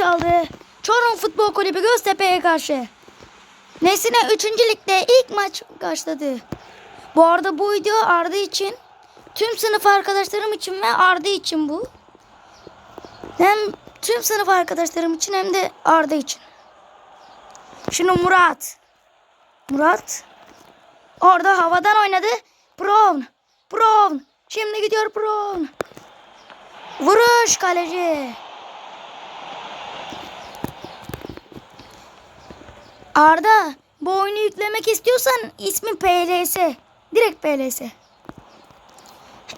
çaldı. Çorum Futbol Kulübü Göztepe'ye karşı. Nesine 3. ligde ilk maç başladı. Bu arada bu video Arda için, tüm sınıf arkadaşlarım için ve Arda için bu. Hem tüm sınıf arkadaşlarım için hem de Arda için. Şimdi Murat. Murat. Orada havadan oynadı. Brown. Brown. Şimdi gidiyor Brown. Vuruş kaleci. Arda bu oyunu yüklemek istiyorsan ismi PLS. Direkt PLS.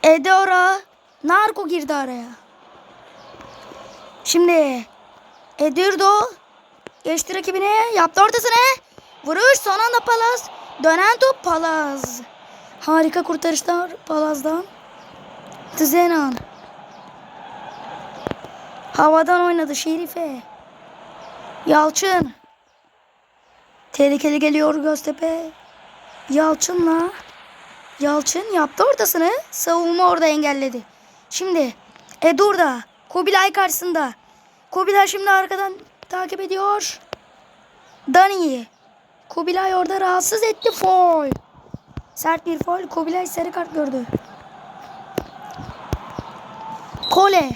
Edora Narko girdi araya. Şimdi Edirdo geçti rakibine yaptı ortasına. Vuruş son anda Palaz. Dönen top Palaz. Harika kurtarışlar Palaz'dan. Tzenan. Havadan oynadı Şerife. Yalçın. Tehlikeli geliyor Göztepe. Yalçın'la. Yalçın yaptı ortasını. Savunma orada engelledi. Şimdi Edur'da. Kubilay karşısında. Kubilay şimdi arkadan takip ediyor. Dani. Kubilay orada rahatsız etti. Foul. Sert bir foul. Kubilay sarı kart gördü. Kole.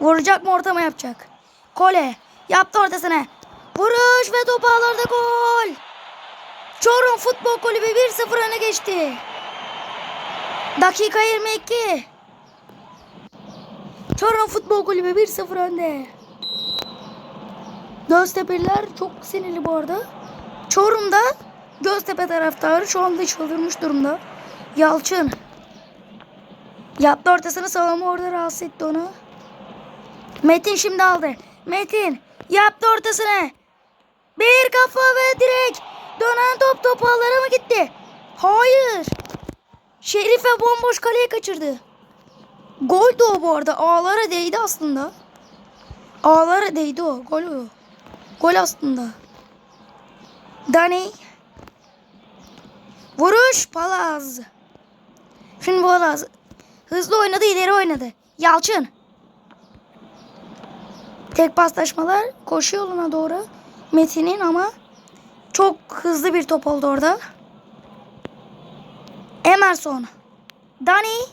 Vuracak mı orta mı yapacak? Kole. Yaptı ortasına. Vuruş ve top ağlarda gol. Çorum Futbol Kulübü 1-0 öne geçti. Dakika 22. Çorum Futbol Kulübü 1-0 önde. Göztepe'liler çok sinirli bu arada. Çorum'da Göztepe taraftarı şu anda çıldırmış durumda. Yalçın. Yaptı ortasını savunma orada rahatsız etti onu. Metin şimdi aldı. Metin yaptı ortasını. Bir kafa ve direkt dönen top top ağlara mı gitti? Hayır. Şerife bomboş kaleye kaçırdı. Gol de o bu arada. Ağlara değdi aslında. Ağlara değdi o. Gol o. Gol aslında. Dani. Vuruş Palaz. Şimdi Palaz. Hızlı oynadı ileri oynadı. Yalçın. Tek paslaşmalar koşu yoluna doğru. Metin'in ama çok hızlı bir top oldu orada. Emerson. Dani.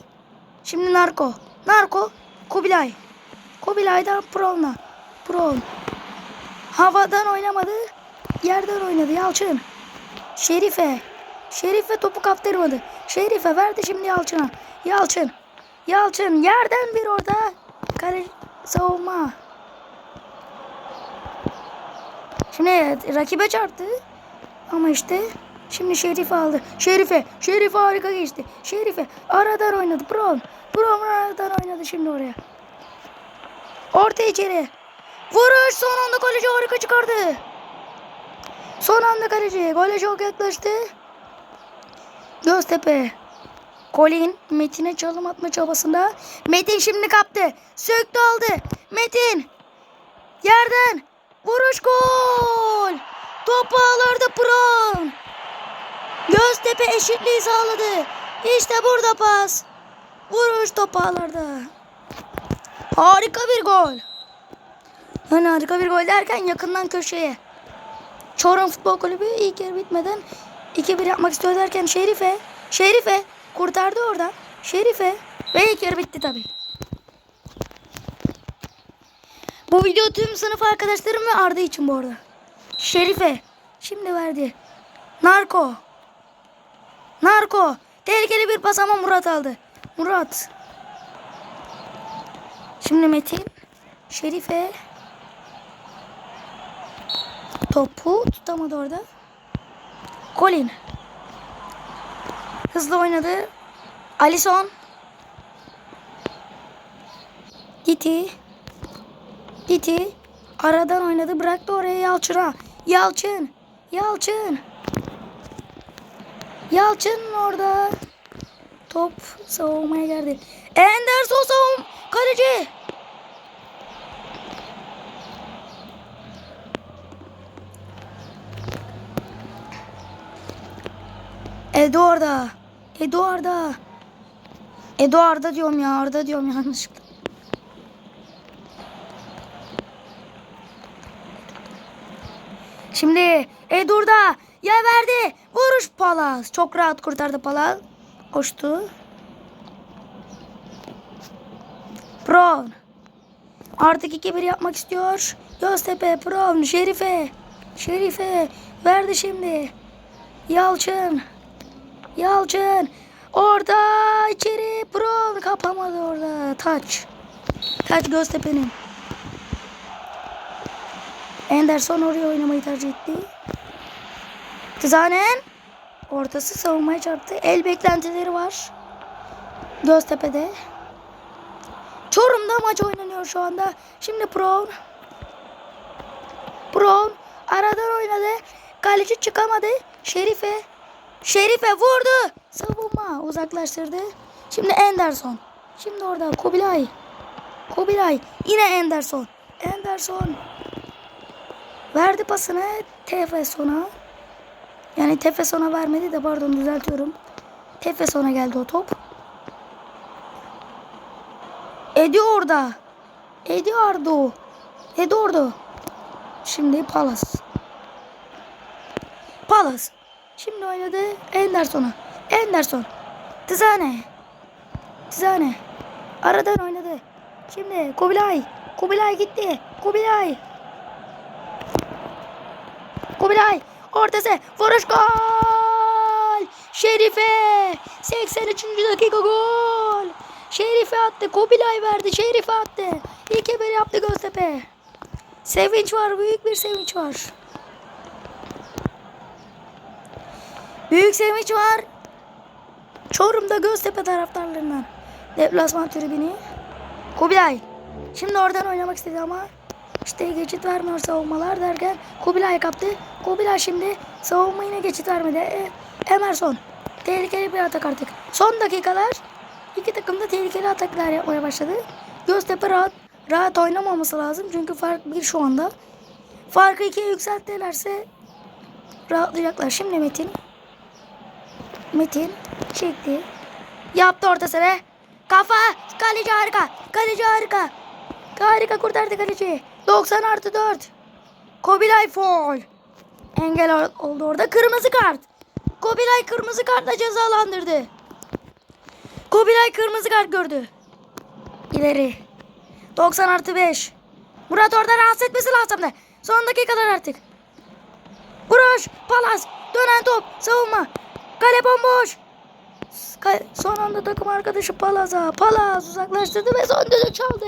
Şimdi Narko. Narko. Kubilay. Kubilay'dan Provna. Prov. Havadan oynamadı. Yerden oynadı Yalçın. Şerife. Şerife topu kaptırmadı. Şerife verdi şimdi Yalçın'a. Yalçın. Yalçın yerden bir orada. Kale savunma. Şimdi rakibe çarptı. Ama işte şimdi Şerife aldı. Şerife. Şerife harika geçti. Şerife aradan oynadı. Brown. Brown aradan oynadı şimdi oraya. Orta içeri. Vuruş son anda kaleci harika çıkardı. Son anda kaleci. Gole çok yaklaştı. Göztepe. Colin Metin'e çalım atma çabasında. Metin şimdi kaptı. Söktü aldı. Metin. Yerden. Vuruş gol. Top ağlarda Brown. Göztepe eşitliği sağladı. İşte burada pas. Vuruş top ağlarda. Harika bir gol. Yani harika bir gol derken yakından köşeye. Çorum Futbol Kulübü ilk yarı bitmeden 2-1 yapmak istiyor derken Şerife. Şerife kurtardı orada. Şerife. Ve ilk yarı bitti tabii. Bu video tüm sınıf arkadaşlarım ve Arda için bu arada. Şerife. Şimdi verdi. Narko. Narko. Tehlikeli bir pas ama Murat aldı. Murat. Şimdi Metin. Şerife. Topu tutamadı orada. Colin. Hızlı oynadı. Alison. Gitti. Gitti. Aradan oynadı. Bıraktı oraya Yalçın'a. Yalçın. Yalçın. Yalçın orada. Top savunmaya geldi. Anderson savun. Kaleci. Eduarda. Eduarda. Eduarda diyorum ya. Arda diyorum yanlışlıkla. Şimdi Edur'da ya verdi. Vuruş Palas. Çok rahat kurtardı Palas. Koştu. Brown. Artık 2-1 yapmak istiyor. Göztepe, Brown, Şerife. Şerife. Verdi şimdi. Yalçın. Yalçın. Orada içeri. Brown kapamadı orada. Taç. Taç Göztepe'nin. Anderson oraya oynamayı tercih etti. Tızanen ortası savunmaya çarptı. El beklentileri var. Göztepe'de. Çorum'da maç oynanıyor şu anda. Şimdi Brown. Brown aradan oynadı. Kaleci çıkamadı. Şerife. Şerife vurdu. Savunma uzaklaştırdı. Şimdi Anderson. Şimdi orada Kubilay. Kubilay. Yine Anderson. Anderson. Verdi pasını Tefeson'a. Yani Tefeson'a vermedi de pardon düzeltiyorum. Tefeson'a geldi o top. Edi orada. Edi Ardo. Edi orada. Şimdi Palas. Palas. Şimdi oynadı Anderson'a. Anderson. Tizane. Tizane. Aradan oynadı. Şimdi Kubilay. Kubilay gitti. Kubilay. Kubilay ortası vuruş gol. Şerife 83. dakika gol. Şerife attı. Kubilay verdi. Şerife attı. İlk bir yaptı Göztepe. Sevinç var. Büyük bir sevinç var. Büyük sevinç var. Çorum'da Göztepe taraftarlarından. Deplasman tribünü. Kubilay. Şimdi oradan oynamak istedi ama işte geçit vermiyor savunmalar derken Kubilay kaptı. Kubilay şimdi savunma yine geçit vermedi. E, Emerson. Tehlikeli bir atak artık. Son dakikalar iki takım da tehlikeli ataklar yapmaya başladı. Göztepe rahat rahat oynamaması lazım. Çünkü fark bir şu anda. Farkı ikiye yükselttilerse rahatlayacaklar. Şimdi Metin. Metin çekti. Yaptı orta sıra. Kafa. Kaleci harika. Kaleci harika. Harika kurtardı kaleci. 90 artı 4. Kobilay foul. Engel ol- oldu orada. Kırmızı kart. Kobilay kırmızı kartla cezalandırdı. Kobilay kırmızı kart gördü. İleri. 90 artı 5. Murat orada rahatsız etmesi lazımdı. Son dakikalar artık. Vuruş. Palas. Dönen top. Savunma. Kale bomboş. Son anda takım arkadaşı Palaz'a. Palaz uzaklaştırdı ve son düdük çaldı.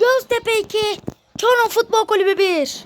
Göztepe 2. Çorum Futbol Kulübü 1.